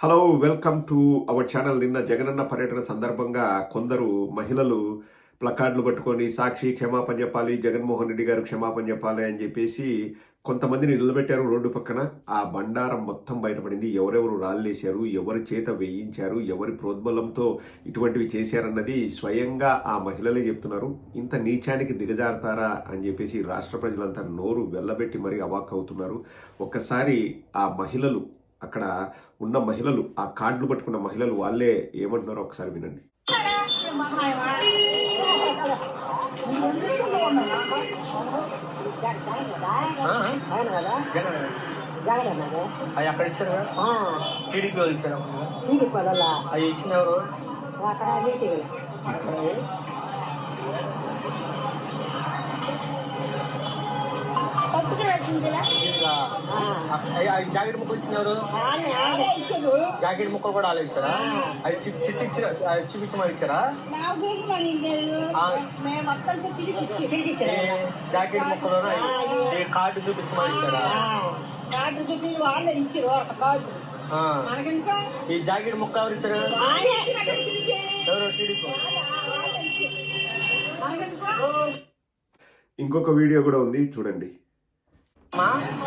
Hello welcome to our channel నిన్న జగనన్న పర్యటన సందర్భంగా కొందరు మహిళలు ప్లకార్డులు పట్టుకొని సాక్షి క్షమాపణ చెప్పాలి జగన్మోహన్ రెడ్డి గారు క్షమాపణ చెప్పాలి అని చెప్పేసి కొంతమందిని నిలబెట్టారు రోడ్డు పక్కన. ఆ బండారం మొత్తం బయటపడింది. ఎవరెవరు రాళ్ళేశారు ఎవరి చేత వేయించారు ఎవరి ప్రోద్బలంతో ఇటువంటివి చేశారన్నది స్వయంగా ఆ మహిళలే చెప్తున్నారు. ఇంత నీచానికి దిగజారుతారా అని చెప్పేసి రాష్ట్ర ప్రజలంతా నోరు వెళ్ళబెట్టి మరీ అవాక్ అవుతున్నారు ఒక్కసారి ఆ మహిళలు అక్కడ ఉన్న మహిళలు ఆ కార్డులు పట్టుకున్న మహిళలు వాళ్ళే ఏమంటున్నారో ఒకసారి వినండి. అవి అక్కడ ఇచ్చారు టీడీపీ వాళ్ళు ఇచ్చారు అవి ఇచ్చిన ఎవరు? అక్కడ. జాకెట్ ముక్కలు ఇచ్చిన ఎవరు కానీ ఆడే ఇచ్చాడు జాకెట్ ముక్కలు కూడా వాళ్ళు ఇచ్చారా? అవి చి- చిట్టి ఇచ్చిన అవి చూపించమని ఇచ్చారా? జాకెట్ ముక్కలు ఈ కార్డు చూపించమని ఇచ్చారా? కార్డు చూపి వాళ్ళే ఇచ్చారు ఒక కార్డు. ఆ, మనకింకా ఈ జాకెట్ ముక్క ఎవరు ఇచ్చారు? ఎవరు? టీడీపీ ఇంకొక వీడియో కూడా ఉంది చూడండి.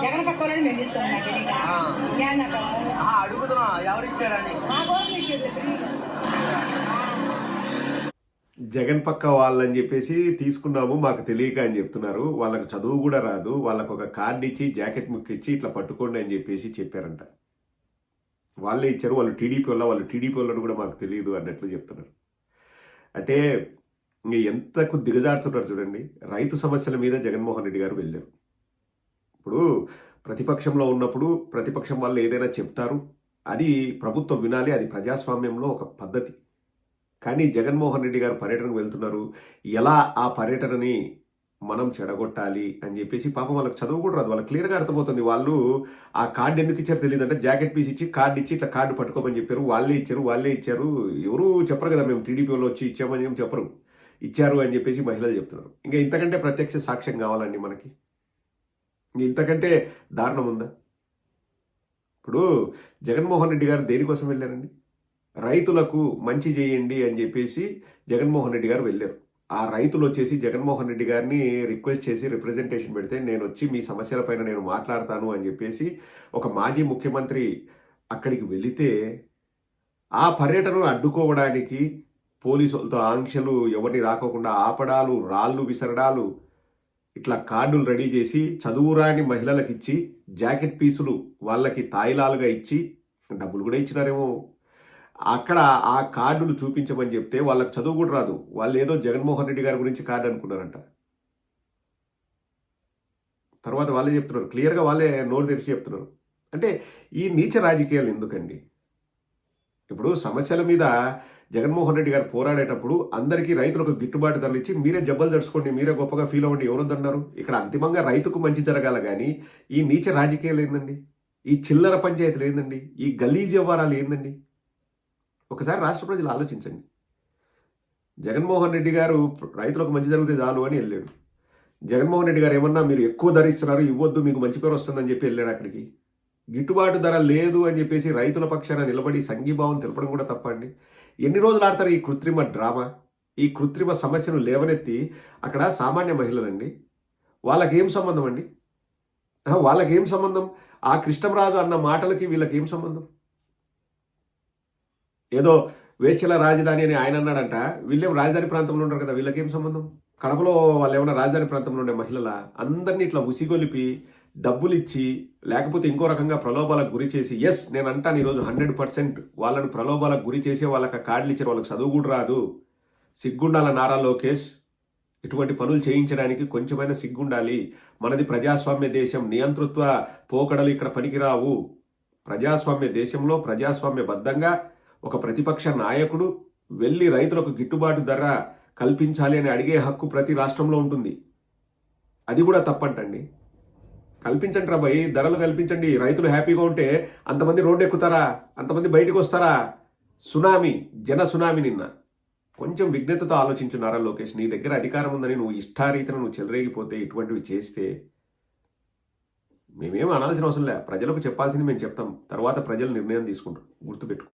జగన్ మేము తీసుకున్నాం అడుగుతున్నా ఎవరు ఇచ్చారని జగన్ పక్క వాళ్ళని చెప్పేసి తీసుకున్నాము మాకు తెలియక అని చెప్తున్నారు. వాళ్ళకు చదువు కూడా రాదు వాళ్ళకు ఒక కార్డు ఇచ్చి జాకెట్ ముక్క ఇచ్చి ఇట్లా పట్టుకోండి అని చెప్పేసి చెప్పారంట. వాళ్ళే ఇచ్చారు వాళ్ళు టీడీపీ వల్ల వాళ్ళు టీడీపీ వాళ్ళని కూడా మాకు తెలియదు అన్నట్లు చెప్తున్నారు. అంటే ఇంక ఎంతకు దిగజారుతున్నారు చూడండి రైతు సమస్యల మీద జగన్మోహన్ రెడ్డి గారు వెళ్ళారు. ఇప్పుడు ప్రతిపక్షంలో ఉన్నప్పుడు ప్రతిపక్షం వాళ్ళు ఏదైనా చెప్తారు అది ప్రభుత్వం వినాలి అది ప్రజాస్వామ్యంలో ఒక పద్ధతి. కానీ జగన్మోహన్ రెడ్డి గారు పర్యటనకు వెళ్తున్నారు ఎలా ఆ పర్యటనని మనం చెడగొట్టాలి అని చెప్పేసి పాపం వాళ్ళకి చదువు కూడా రాదు వాళ్ళకి క్లియర్గా అర్థమవుతుంది. వాళ్ళు ఆ కార్డు ఎందుకు ఇచ్చారు తెలియదు అంటే జాకెట్ పీస్ ఇచ్చి కార్డు ఇచ్చి ఇట్లా కార్డు పట్టుకోమని చెప్పారు వాళ్ళే ఇచ్చారు వాళ్ళే ఇచ్చారు. ఎవరు చెప్పరు కదా మేము టీడీపీ వాళ్ళు వచ్చి ఇచ్చామని ఏం చెప్పరు. ఇచ్చారు అని చెప్పేసి మహిళలు చెప్తున్నారు. ఇంకా ఇంతకంటే ప్రత్యక్ష సాక్ష్యం కావాలండి మనకి. ఇంతకంటే దారుణం ఉందా? ఇప్పుడు జగన్మోహన్ రెడ్డి గారు దేనికోసం వెళ్ళారండి? రైతులకు మంచి చేయండి అని చెప్పేసి జగన్మోహన్ రెడ్డి గారు వెళ్ళారు. ఆ రైతులు వచ్చేసి జగన్మోహన్ రెడ్డి గారిని రిక్వెస్ట్ చేసి రిప్రజెంటేషన్ పెడితే నేను వచ్చి మీ సమస్యలపైన నేను మాట్లాడతాను అని చెప్పేసి ఒక మాజీ ముఖ్యమంత్రి అక్కడికి వెళితే ఆ పర్యటనను అడ్డుకోవడానికి పోలీసులతో ఆంక్షలు ఎవరిని రాకోకుండా ఆపడాలు రాళ్ళు విసరడాలు ఇట్లా కార్డులు రెడీ చేసి చదువురాని మహిళలకు ఇచ్చి జాకెట్ పీసులు వాళ్ళకి తాయిలాలుగా ఇచ్చి డబ్బులు కూడా ఇచ్చినారేమో. అక్కడ ఆ కార్డులు చూపించమని చెప్తే వాళ్ళకి చదువు కూడా రాదు. వాళ్ళు ఏదో జగన్మోహన్ రెడ్డి గారి గురించి కార్డు అనుకున్నారంట. తర్వాత వాళ్ళే చెప్తున్నారు. క్లియర్గా వాళ్ళే నోరు తెరిచి చెప్తున్నారు. అంటే ఈ నీచ రాజకీయాలు ఎందుకండి? ఇప్పుడు సమస్యల మీద జగన్మోహన్ రెడ్డి గారు పోరాడేటప్పుడు అందరికీ రైతులకు గిట్టుబాటు ధరలు ఇచ్చి మీరే జబ్బలు తడుచుకోండి మీరే గొప్పగా ఫీల్ అవ్వండి ఎవరొద్దన్నారు? ఇక్కడ అంతిమంగా రైతుకు మంచి జరగాల కానీ ఈ నీచ రాజకీయాలు ఏందండి? ఈ చిల్లర పంచాయతీలు ఏందండి? ఈ గలీజ్ వ్యవహారాలు ఏందండి? ఒకసారి రాష్ట్ర ప్రజలు ఆలోచించండి. జగన్మోహన్ రెడ్డి గారు రైతులకు మంచి జరిగితే చాలు అని వెళ్ళాడు. జగన్మోహన్ రెడ్డి గారు ఏమన్నా మీరు ఎక్కువ ధర ఇస్తున్నారు ఇవ్వద్దు మీకు మంచి పేరు వస్తుందని చెప్పి వెళ్ళాడు అక్కడికి. గిట్టుబాటు ధర లేదు అని చెప్పేసి రైతుల పక్షాన నిలబడి సంఘీభావం తెలపడం కూడా తప్పండి. ఎన్ని రోజులు ఆడతారు ఈ కృత్రిమ డ్రామా? ఈ కృత్రిమ సమస్యను లేవనెత్తి అక్కడ సామాన్య మహిళలండి. వాళ్ళకేం సంబంధం అండి? వాళ్ళకేం సంబంధం? ఆ కృష్ణంరాజు అన్న మాటలకి వీళ్ళకేం సంబంధం? ఏదో వేశ్యల రాజధాని అని ఆయన అన్నాడంట. వీళ్ళేం రాజధాని ప్రాంతంలో ఉంటారు కదా వీళ్ళకేం సంబంధం? కడపలో వాళ్ళు ఏమైనా రాజధాని ప్రాంతంలో ఉండే మహిళల? అందరినీ ఇట్లా ఉసిగొలిపి డబ్బులు ఇచ్చి లేకపోతే ఇంకో రకంగా ప్రలోభాలకు గురి చేసి ఎస్ నేను అంటాను ఈరోజు హండ్రెడ్ పర్సెంట్ వాళ్ళని ప్రలోభాలకు గురి చేసి వాళ్ళకి కార్డులు ఇచ్చిన వాళ్ళకి చదువు కూడా రాదు. సిగ్గుండాల నారా లోకేష్ ఇటువంటి పనులు చేయించడానికి కొంచెమైనా సిగ్గుండాలి. మనది ప్రజాస్వామ్య దేశం నియంతృత్వ పోకడలు ఇక్కడ పనికిరావు. ప్రజాస్వామ్య దేశంలో ప్రజాస్వామ్యబద్ధంగా ఒక ప్రతిపక్ష నాయకుడు వెళ్ళి రైతులకు గిట్టుబాటు ధర కల్పించాలి అని అడిగే హక్కు ప్రతి రాష్ట్రంలో ఉంటుంది. అది కూడా తప్పంటండి. కల్పించండి రా భయ్ ధరలు కల్పించండి. రైతులు హ్యాపీగా ఉంటే అంతమంది రోడ్డు ఎక్కుతారా? అంతమంది బయటకు వస్తారా? సునామీ జన సునామీ నిన్న. కొంచెం విఘ్నతతో ఆలోచించున్నారా లోకేష్? నీ దగ్గర అధికారం ఉందని నువ్వు ఇష్టారీతిన నువ్వు చెలరేగిపోతే ఇటువంటివి చేస్తే మేమేం అనాల్సిన అవసరం లే. ప్రజలకు చెప్పాల్సింది మేము చెప్తాం. తర్వాత ప్రజలు నిర్ణయం తీసుకుంటారు. గుర్తుపెట్టుకో.